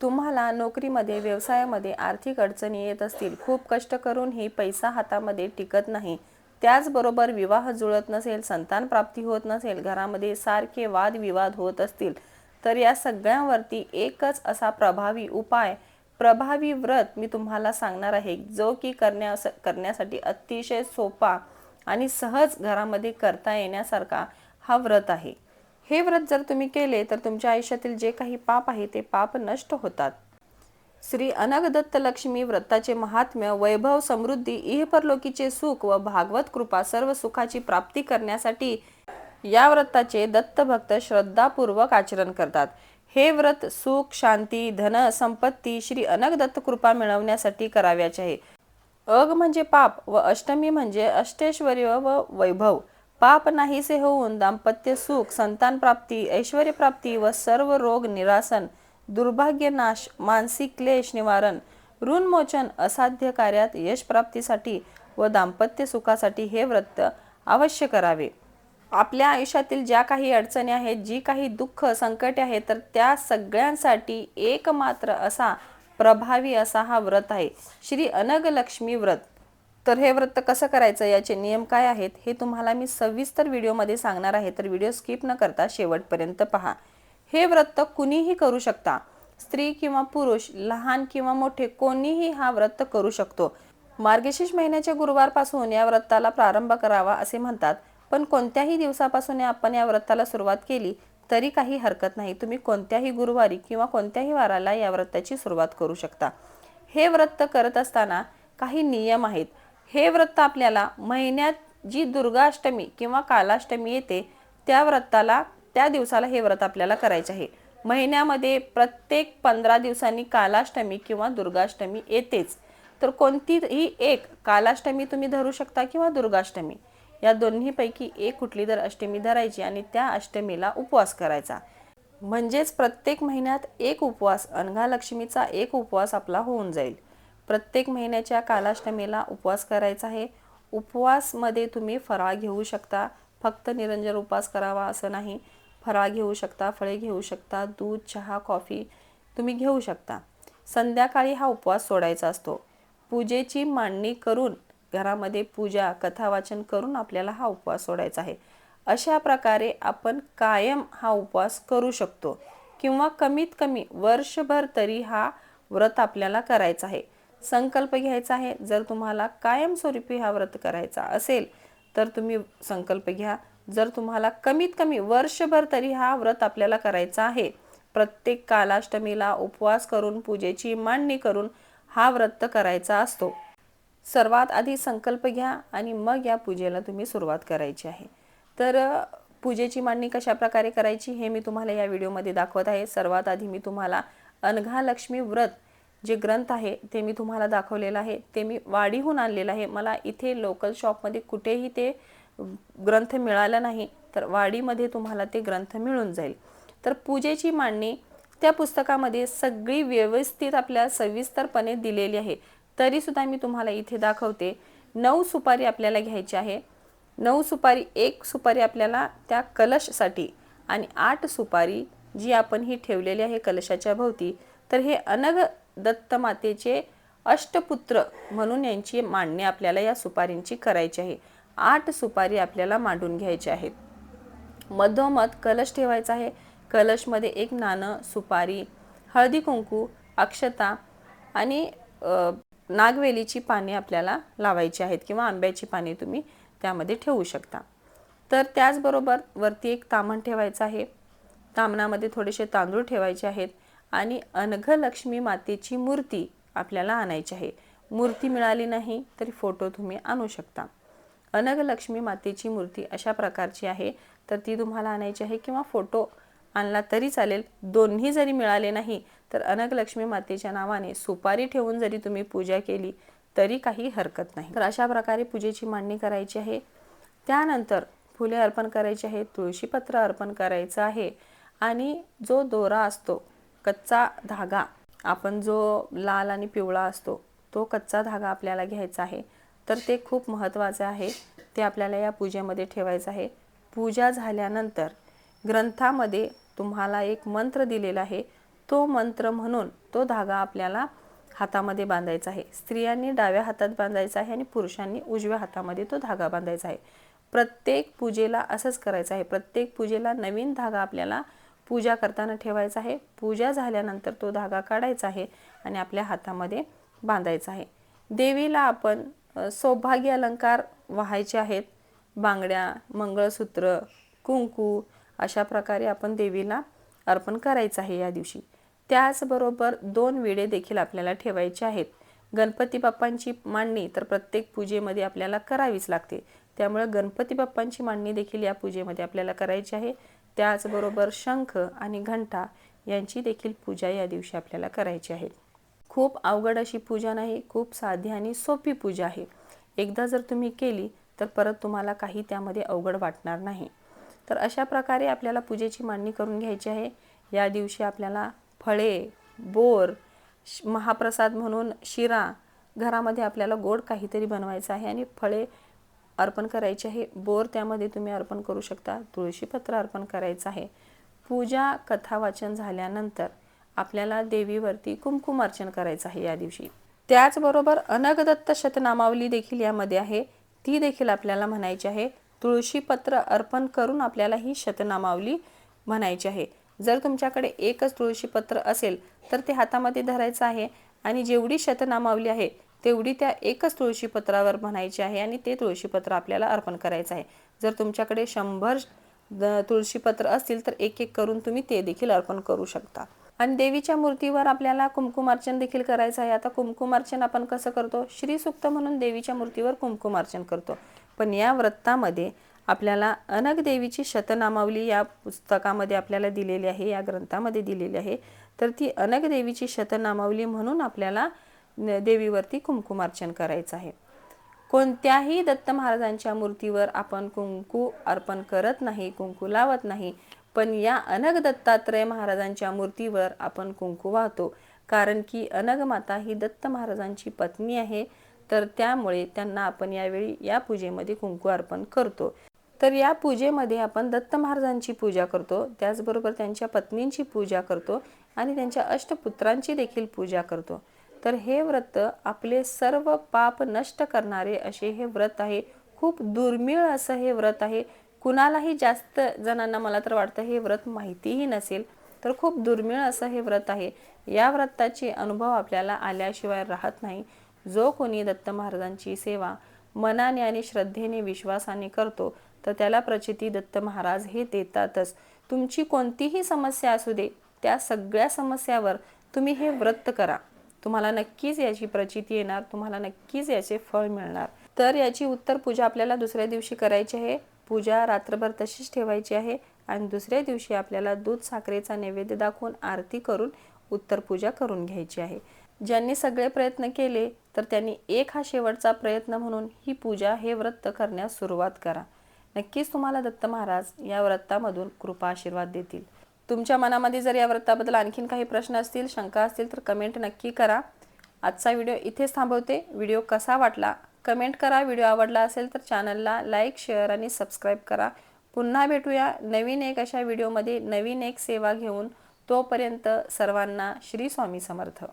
तुम्हाला नोकरीमध्ये व्यवसायामध्ये आर्थिक अडचणी येत असतील खूप कष्ट करूनही पैसा हातामध्ये टिकत नाही. त्याचबरोबर विवाह जुळत नसेल संतान प्राप्ती होत नसेल घरामध्ये सारखे वादविवाद होत असतील तर या सगळ्यांवरती एकच असा प्रभावी उपाय प्रभावी व्रत मी तुम्हाला सांगणार आहे जो की करण्या करण्यासाठी अतिशय सोपा आणि सहज घरामध्ये करता येण्यासारखा हा व्रत आहे. हे व्रत जर तुम्ही केले तर तुमच्या आयुष्यातील जे काही पाप आहे ते पाप नष्ट होतात. श्री अनगदत्त लक्ष्मी व्रताचे महात्म्य वैभव समृद्धी इहपरलोकीचे सुख व भागवत कृपा सर्व सुखाची प्राप्ती करण्यासाठी या व्रताचे दत्तभक्त श्रद्धापूर्वक आचरण करतात. हे व्रत सुख शांती धन संपत्ती श्री अनगदत्त कृपा मिळवण्यासाठी कराव्याचे आहे. अग म्हणजे पाप व अष्टमी म्हणजे अष्टेश्वर्य व वैभव. पाप नाहीसे होऊन दाम्पत्य सुख संतान प्राप्ती ऐश्वर प्राप्ती व सर्व रोग निरासन दुर्भाग्यनाश मानसिक क्लेश निवारण ऋणमोचन असाध्य कार्यात यश प्राप्तीसाठी व दाम्पत्य सुखासाठी हे व्रत अवश्य करावे. आपल्या आयुष्यातील ज्या काही अडचणी आहेत जी काही दुःख संकटे आहेत तर त्या सगळ्यांसाठी एकमात्र असा प्रभावी असा हा व्रत आहे. श्री अनगलक्ष्मी व्रत. तर हे व्रत कसं करायचं? याचे नियम काय आहेत? हे तुम्हाला मी सविस्तर व्हिडिओमध्ये सांगणार आहे तर व्हिडिओ स्किप न करता शेवटपर्यंत पहा. हे व्रत कुणीही करू शकता. स्त्री किंवा पुरुष लहान किंवा मोठे कोणीही हा व्रत करू शकतो. मार्गशीर्ष महिन्याच्या गुरुवारपासून या व्रताला प्रारंभ करावा असे म्हणतात. पण कोणत्याही दिवसापासून आपण या व्रताला सुरुवात केली तरी काही हरकत नाही. तुम्ही कोणत्याही गुरुवारी किंवा कोणत्याही वाराला या व्रताची सुरुवात करू शकता. हे व्रत करत असताना काही नियम आहेत. हे व्रत आपल्याला महिन्यात जी दुर्गाष्टमी किंवा कालाष्टमी येते त्या व्रताला त्या दिवसाला हे व्रत आपल्याला करायचे आहे. महिन्यामध्ये प्रत्येक पंधरा दिवसांनी कालाष्टमी किंवा दुर्गाष्टमी येतेच. तर कोणतीही एक कालाष्टमी तुम्ही धरू शकता किंवा दुर्गाष्टमी या दोन्हीपैकी एक कुठली तर अष्टमी धरायची आणि त्या अष्टमीला उपवास करायचा. म्हणजेच प्रत्येक महिन्यात एक उपवास अनघालक्ष्मीचा एक उपवास आपला होऊन जाईल. प्रत्येक महिन्याच्या कालाष्टमीला उपवास करायचा आहे. उपवासमध्ये तुम्ही फराळ घेऊ शकता. फक्त निरंजन उपवास करावा असं नाही. फराळ घेऊ शकता फळे घेऊ शकता दूध चहा कॉफी तुम्ही घेऊ शकता. संध्याकाळी हा उपवास सोडायचा असतो. पूजेची मांडणी करून घरामध्ये पूजा कथावाचन करून आपल्याला हा उपवास सोडायचा आहे. अशा प्रकारे आपण कायम हा उपवास करू शकतो किंवा कमीत कमी वर्षभर तरी हा व्रत आपल्याला करायचा आहे. संकल्प घ्यायचा आहे. जर तुम्हाला कायमस्वरूपी हा व्रत करायचा असेल तर तुम्ही संकल्प घ्या. जर तुम्हाला कमीत कमी वर्षभर तरी हा व्रत आपल्याला करायचा आहे प्रत्येक कालाष्टमीला उपवास करून पूजेची मांडणी करून हा व्रत करायचा असतो. सर्वात आधी संकल्प घ्या आणि मग या पूजेला तुम्ही सुरुवात करायची आहे. तर पूजेची मांडणी कशा प्रकारे करायची हे मी तुम्हाला या व्हिडिओमध्ये दाखवत आहे. सर्वात आधी मी तुम्हाला अनघालक्ष्मी व्रत जे ग्रंथ आहे ते मी तुम्हाला दाखवलेलं आहे ते मी वाडीहून आणलेलं आहे. मला इथे लोकल शॉपमध्ये कुठेही ते ग्रंथ मिळाला नाही तर वाडीमध्ये तुम्हाला ते ग्रंथ मिळून जाईल. तर पूजेची मांडणी त्या पुस्तकामध्ये सगळी व्यवस्थित आपल्या सविस्तरपणे दिलेली आहे. तरीसुद्धा मी तुम्हाला इथे दाखवते नऊ सुपारी आपल्याला घ्यायची आहे. नऊ सुपारी एक सुपारी आपल्याला त्या कलशसाठी आणि आठ सुपारी जी आपण ही ठेवलेली आहे कलशाच्या भोवती. तर हे अनग दत्तमातेचे अष्टपुत्र म्हणून यांची मांडणी आपल्याला या सुपारींची करायची आहे. आठ सुपारी आपल्याला मांडून घ्यायची आहेत. मधोमध कलश ठेवायचा आहे. कलशमध्ये एक नाणं सुपारी हळदी कुंकू अक्षता आणि नागवेलीची पाने आपल्याला लावायची आहेत किंवा आंब्याची पाने तुम्ही त्यामध्ये ठेवू शकता. तर त्याचबरोबर वरती एक तामण ठेवायचं आहे. तामणामध्ये थोडेसे तांदूळ ठेवायचे आहेत. आणि अनघलक्ष्मी मातेची मूर्ती आपल्याला आणायची आहे. मूर्ती मिळाली नाही तरी फोटो तुम्ही आणू शकता. अनघलक्ष्मी मातेची मूर्ती अशा प्रकारची आहे. तर ती तुम्हाला आणायची आहे किंवा फोटो आणला तरी चालेल. दोन्ही जरी मिळाले नाही तर अनघलक्ष्मी मातेच्या नावाने सुपारी ठेवून जरी तुम्ही पूजा केली तरी काही हरकत नाही. तर अशा प्रकारे पूजेची मांडणी करायची आहे. त्यानंतर फुले अर्पण करायची आहे तुळशीपत्र अर्पण करायचं आहे. आणि जो दोरा असतो कच्चा धागा. आपण जो लाल आणि पिवळा असतो तो कच्चा धागा आपल्याला घ्यायचा आहे. तर ते खूप महत्त्वाचं आहे. ते आपल्याला या पूजेमध्ये ठेवायचं आहे. पूजा झाल्यानंतर ग्रंथामध्ये तुम्हाला एक मंत्र दिलेला आहे. तो मंत्र म्हणून तो धागा आपल्याला हातामध्ये बांधायचा आहे. स्त्रियांनी डाव्या हातात बांधायचा आहे आणि पुरुषांनी उजव्या हातामध्ये तो धागा बांधायचा आहे. प्रत्येक पूजेला असंच करायचं आहे. प्रत्येक पूजेला नवीन धागा आपल्याला पूजा करताना ठेवायचा आहे. पूजा झाल्यानंतर तो धागा काढायचा आहे आणि आपल्या हातामध्ये बांधायचा आहे. देवीला आपण सौभाग्य अलंकार व्हायचे आहेत. बांगड्या मंगळसूत्र कुंकू अशा प्रकारे आपण देवीला अर्पण करायचं आहे या दिवशी. त्याचबरोबर दोन विडे देखील आपल्याला ठेवायचे आहेत. गणपती बाप्पांची मांडणी तर प्रत्येक पूजेमध्ये आपल्याला करावीच लागते. त्यामुळे गणपती बाप्पांची मांडणी देखील या पूजेमध्ये आपल्याला करायची आहे. त्याचबरोबर शंख आणि घंटा यांची देखील पूजा या दिवशी आपल्याला करायची आहे. खूप अवघड अशी पूजा नाही खूप साधी आणि सोपी पूजा आहे. एकदा जर तुम्ही केली तर परत तुम्हाला काही त्यामध्ये अवघड वाटणार नाही. तर अशा प्रकारे आपल्याला पूजेची मांडणी करून घ्यायची आहे. या दिवशी आपल्याला फळे बोर श- महाप्रसाद म्हणून शिरा घरामध्ये आपल्याला गोड काहीतरी बनवायचं आहे आणि फळे अर्पण करायचे आहे. बोर त्यामध्ये तुम्ही अर्पण करू शकता. तुळशीपत्र अर्पण करायचं आहे. पूजा कथा वाचन झाल्यानंतर आपल्याला देवीवरती कुंकुमार्चन करायचं आहे या दिवशी. त्याचबरोबर अनगदत्त शतनामावली देखील यामध्ये आहे. ती देखील आपल्याला म्हणायची आहे. तुळशीपत्र अर्पण करून आपल्याला ही शतनामावली म्हणायची आहे. जर तुमच्याकडे एकच तुळशीपत्र असेल तर ते हातामध्ये धरायचं आहे. आणि जेवढी शतनामावली आहे तेवढी त्या एकच तुळशीपत्रावर म्हणायची आहे आणि ते तुळशीपत्र आपल्याला अर्पण करायचं आहे. जर तुमच्याकडे शंभर तुळशीपत्र असतील तर एक एक करून तुम्ही ते देखील अर्पण करू शकता. आणि देवीच्या मूर्तीवर आपल्याला कुमकुमार्चन देखील करायचं आहे. आता कुमकुमार्चन आपण कसं करतो? श्रीसुक्त म्हणून देवीच्या मूर्तीवर कुमकुमार्चन करतो. पण या व्रतामध्ये आपल्याला अनक देवीची शतनामावली या पुस्तकामध्ये आपल्याला दिलेली आहे या ग्रंथामध्ये दिलेली आहे. तर ती अनक देवीची शतनामावली म्हणून आपल्याला देवीवरती कुंकुमार्चन करायचं आहे. कोणत्याही दत्त महाराजांच्या मूर्तीवर आपण कुंकू अर्पण करत नाही कुंकू लावत नाही पण या अनग दत्तात्रय महाराजांच्या मूर्तीवर आपण कुंकू वाहतो. कारण की अनग माता ही दत्त महाराजांची पत्नी आहे तर त्यामुळे त्यांना आपण यावेळी या पूजेमध्ये कुंकू अर्पण करतो. तर या पूजेमध्ये आपण दत्त महाराजांची पूजा करतो त्याचबरोबर त्यांच्या पत्नींची पूजा करतो आणि त्यांच्या अष्टपुत्रांची देखील पूजा करतो. तर हे व्रत आपले सर्व पाप नष्ट करणारे असे हे व्रत आहे. खूप दुर्मिळ असं हे व्रत आहे. कुणालाही जास्त जणांना मला तर वाटतं हे व्रत माहितीही नसेल तर खूप दुर्मिळ असं हे व्रत आहे. या व्रताचे अनुभव आपल्याला आल्याशिवाय राहत नाही. जो कोणी दत्त महाराजांची सेवा मनाने आणि श्रद्धेने विश्वासाने करतो तर त्याला प्रचिती दत्त महाराज हे देतातच. तुमची कोणतीही समस्या असू दे त्या सगळ्या समस्यावर तुम्ही हे व्रत करा. तुम्हाला नक्कीच याची प्रचिती येणार तुम्हाला नक्कीच याचे फळ मिळणार. तर याची उत्तर पूजा आपल्याला दुसऱ्या दिवशी करायची आहे. पूजा रात्रभर तशीच ठेवायची आहे आणि दुसऱ्या दिवशी आपल्याला दूध साखरेचा नैवेद्य दाखवून आरती करून उत्तर पूजा करून घ्यायची आहे. ज्यांनी सगळे प्रयत्न केले तर त्यांनी एक हा शेवटचा प्रयत्न म्हणून ही पूजा हे व्रत करण्यास सुरुवात करा. नक्कीच तुम्हाला दत्त महाराज या व्रतामधून कृपा आशीर्वाद देतील. तुमच्या मनामध्ये जर या व्रताबद्दल आणखीन काही प्रश्न असतील शंका असतील तर कमेंट नक्की करा. आजचा व्हिडिओ इथेच थांबवते. व्हिडिओ कसा वाटला? कमेंट करा. व्हिडिओ आवडला असेल तर चॅनलला लाईक शेअर आणि सबस्क्राईब करा. पुन्हा भेटूया नवीन एक अशा व्हिडिओमध्ये नवीन एक सेवा घेऊन. तोपर्यंत सर्वांना श्री स्वामी समर्थ.